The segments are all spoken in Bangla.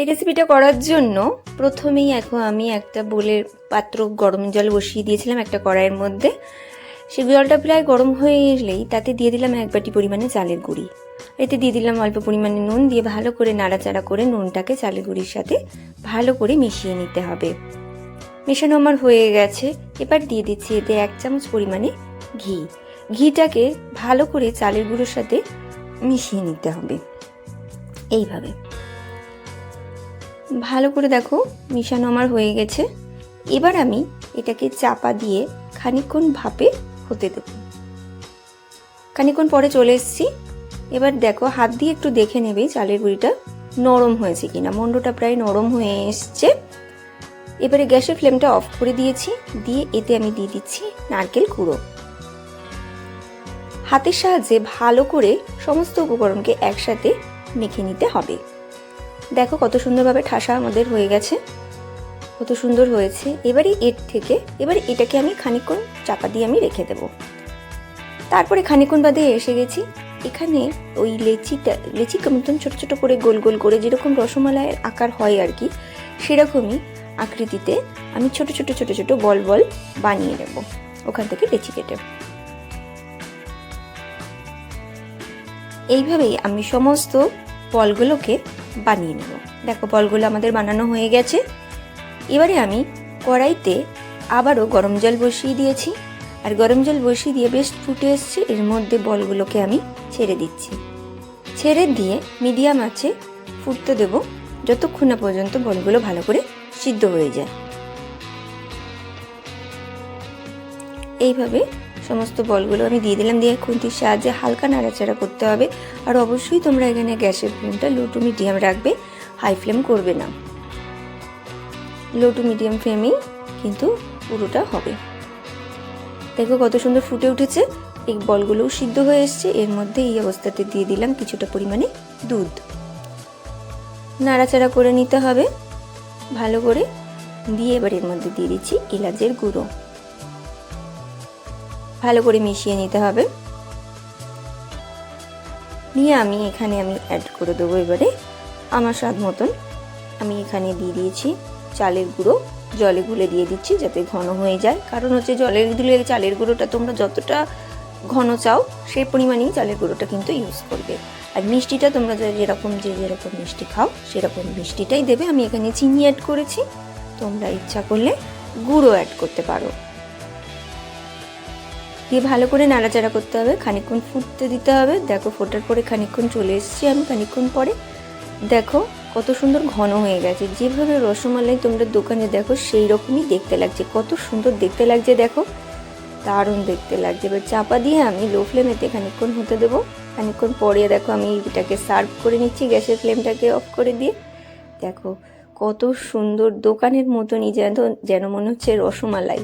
এই রেসিপিটা করার জন্য প্রথমেই এখন আমি একটা বোলের পাত্র গরম জল বসিয়ে দিয়েছিলাম একটা কড়াইয়ের মধ্যে। সে জলটা প্রায় গরম হয়ে এলেই তাতে দিয়ে দিলাম এক বাটি পরিমাণে চালের গুঁড়ি। এতে দিয়ে দিলাম অল্প পরিমাণে নুন দিয়ে ভালো করে নাড়াচাড়া করে নুনটাকে চালের গুঁড়ির সাথে ভালো করে মিশিয়ে নিতে হবে। মেশানো আমার হয়ে গেছে। এবার দিয়ে দিচ্ছি এতে এক চামচ পরিমাণে ঘি। ঘিটাকে ভালো করে চালের গুঁড়োর সাথে মিশিয়ে নিতে হবে। এইভাবে। ভালো করে দেখো, মিশানো আমার হয়ে গেছে। এবার আমি এটাকে চাপা দিয়ে খানিকক্ষণ ভাপে হতে দেব। খানিকক্ষণ পরে চলে এসেছি। এবার দেখো, হাত দিয়ে একটু দেখে নেবে চালের গুঁড়িটা নরম হয়েছে কিনা। মন্ডটা প্রায় নরম হয়ে এসছে। এবারে গ্যাসের ফ্লেমটা অফ করে দিয়েছি। দিয়ে এতে আমি দিয়ে দিচ্ছি নারকেল কুড়ো। হাতের সাহায্যে ভালো করে সমস্ত উপকরণকে একসাথে মেখে নিতে হবে। দেখো কত সুন্দরভাবে ঠাসা আমাদের হয়ে গেছে। কত সুন্দর হয়েছে। এবারে এর থেকে, এবারে এটাকে আমি খানিকক্ষণ চাপা দিয়ে আমি রেখে দেব। তারপরে খানিকক্ষণ বাদে এসে গেছি। এখানে ওই লেচিটা লেচি মতন ছোট ছোট করে গোল গোল করে যেরকম রসমালাইয়ের আকার হয় আর কি, সেরকমই আকৃতিতে আমি ছোট ছোট ছোট ছোট বল বল বানিয়ে নেব। ওখান থেকে লেচি কেটে। এইভাবেই আমি সমস্ত বলগুলোকে বানিয়ে নেব। দেখো, বলগুলো আমাদের বানানো হয়ে গেছে। এবারে আমি কড়াইতে আবারও গরম জল বসিয়ে দিয়েছি। আর গরম জল বসিয়ে দিয়ে বেশ ফুটে এসছে। এর মধ্যে বলগুলোকে আমি ছেড়ে দিচ্ছি। ছেড়ে দিয়ে মিডিয়াম আছে ফুটতে দেব যতক্ষণ না পর্যন্ত বলগুলো ভালো করে সিদ্ধ হয়ে যায়। এইভাবে সমস্ত বলগুলো আমি দিয়ে দিলাম। দিয়ে খুন্তির সাহায্যে হালকা নাড়াচাড়া করতে হবে। আর অবশ্যই তোমরা এখানে গ্যাসের ফ্লেমটা লো টু মিডিয়াম রাখবে। হাই ফ্লেম করবে না। লো টু মিডিয়াম ফ্লেমেই কিন্তু পুরোটা হবে। দেখো কত সুন্দর ফুটে উঠেছে। এই বলগুলোও সিদ্ধ হয়ে এসছে। এর মধ্যে এই অবস্থাতে দিয়ে দিলাম কিছুটা পরিমাণে দুধ। নাড়াচাড়া করে নিতে হবে। ভালো করে। দিয়ে এবার এর মধ্যে দিয়ে দিচ্ছি এলাচের গুঁড়ো। ভালো করে মিশিয়ে নিতে হবে। নিয়ে আমি এখানে আমি অ্যাড করে দেবো এবারে আমার স্বাদ মতন। আমি এখানে দিয়ে দিয়েছি চালের গুঁড়ো। জলে গুলে দিয়ে দিচ্ছি যাতে ঘন হয়ে যায়। কারণ হচ্ছে জলের দিলে চালের গুঁড়োটা তোমরা যতটা ঘন চাও, সেই পরিমাণেই চালের গুঁড়োটা কিন্তু ইউজ করবে। আর মিষ্টিটা তোমরা যেরকম যে যেরকম মিষ্টি খাও, সেরকম মিষ্টিটাই দেবে। আমি এখানে চিনি অ্যাড করেছি। তোমরা ইচ্ছা করলে গুঁড়ো অ্যাড করতে পারো। দিয়ে ভালো করে নাড়াচাড়া করতে হবে। খানিকক্ষণ ফুটতে দিতে হবে। দেখো ফোটার পরে খানিকক্ষণ চলে এসেছি আমি, খানিকক্ষণ পরে। দেখো কত সুন্দর ঘন হয়ে গেছে। যেভাবে রসমালাই তোমরা দোকানে দেখো, সেই রকমই দেখতে লাগছে। কত সুন্দর দেখতে লাগছে, দেখো। দারুণ দেখতে লাগছে। এবার চাপা দিয়ে আমি লো ফ্লেমেতে খানিকক্ষণ হতে দেবো। খানিকক্ষণ পরে দেখো আমি এটাকে সার্ভ করে নিচ্ছি, গ্যাসের ফ্লেমটাকে অফ করে দিয়ে। দেখো কত সুন্দর দোকানের মতনই যেন যেন মনে হচ্ছে রসমালাই।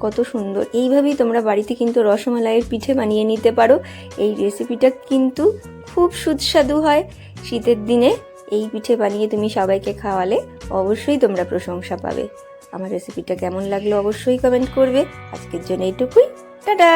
কত সুন্দর। এইভাবেই তোমরা বাড়িতে কিন্তু রসমালাইয়ের পিঠে বানিয়ে নিতে পারো। এই রেসিপিটা কিন্তু খুব সুস্বাদু হয়। শীতের দিনে এই পিঠে বানিয়ে তুমি সবাইকে খাওয়ালে অবশ্যই তোমরা প্রশংসা পাবে। আমার রেসিপিটা কেমন লাগল অবশ্যই কমেন্ট করবে। আজকের জন্য এইটুকুই। টাটা!